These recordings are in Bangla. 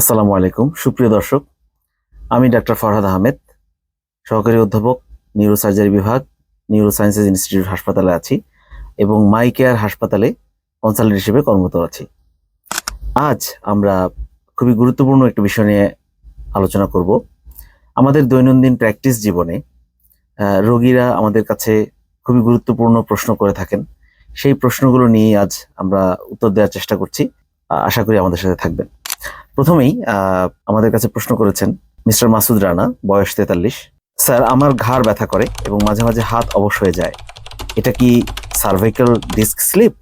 আসসালামু আলাইকুম। সুপ্রিয় দর্শক, আমি ডাক্তার ফরহাদ আহমেদ, সহকারী অধ্যাপক নিউরোসার্জারি বিভাগ নিউরোসায়েন্সেস ইনস্টিটিউট হাসপাতালে আছি এবং মাই কেয়ার হাসপাতালে কনসালটেন্ট হিসেবে কর্মরত আছি। আজ আমরা খুবই গুরুত্বপূর্ণ একটি বিষয় নিয়ে আলোচনা করব। আমাদের দৈনন্দিন প্র্যাকটিস জীবনে রোগীরা আমাদের কাছে খুবই গুরুত্বপূর্ণ প্রশ্ন করে থাকেন। সেই প্রশ্নগুলো নিয়ে আজ আমরা উত্তর দেওয়ার চেষ্টা করছি। আশা করি আমাদের সাথে থাকবেন। প্রথমেই আমাদের কাছে প্রশ্ন করেছেন মিস্টার মাসুদ রানা, বয়স তেতাল্লিশ। স্যার, আমার ঘাড় ব্যথা করে এবং মাঝে মাঝে হাত অবশ হয়ে যায়। এটা কি সার্ভাইকাল ডিস্ক স্লিপ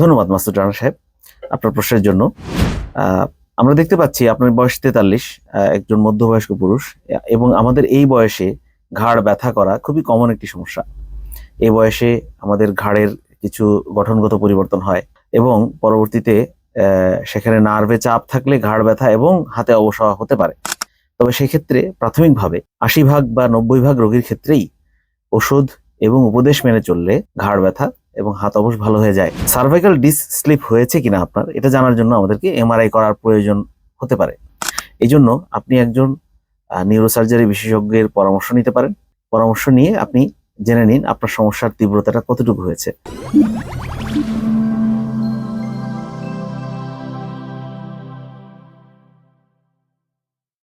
ধন্যবাদ মাসুদ রানা সাহেব আপনার প্রশ্নের জন্য। আমরা দেখতে পাচ্ছি আপনার বয়স তেতাল্লিশ একজন মধ্যবয়স্ক পুরুষ এবং আমাদের এই বয়সে ঘাড় ব্যথা করা খুবই কমন একটি সমস্যা। এই বয়সে আমাদের ঘাড়ের কিছু গঠনগত পরিবর্তন হয় এবং পরবর্তীতে সেখানে নার্ভে চাপ থাকলে ঘাড় ব্যথা এবং হাতে অবসর হতে পারে। তবে সেক্ষেত্রে প্রাথমিকভাবে আশি ভাগ বা নব্বই ভাগ রোগীর ক্ষেত্রেই ওষুধ এবং উপদেশ মেনে চললে ঘাড় ব্যথা এবং হাত অবশ ভালো হয়ে যায়। সার্ভাইকাল ডিস স্লিপ হয়েছে কিনা আপনার, এটা জানার জন্য আমাদেরকে এমআরআই করার প্রয়োজন হতে পারে। এই জন্য আপনি একজন নিউরোসার্জারি বিশেষজ্ঞের পরামর্শ নিতে পারেন। পরামর্শ নিয়ে আপনি জেনে নিন আপনার সমস্যার তীব্রতাটা কতটুকু হয়েছে।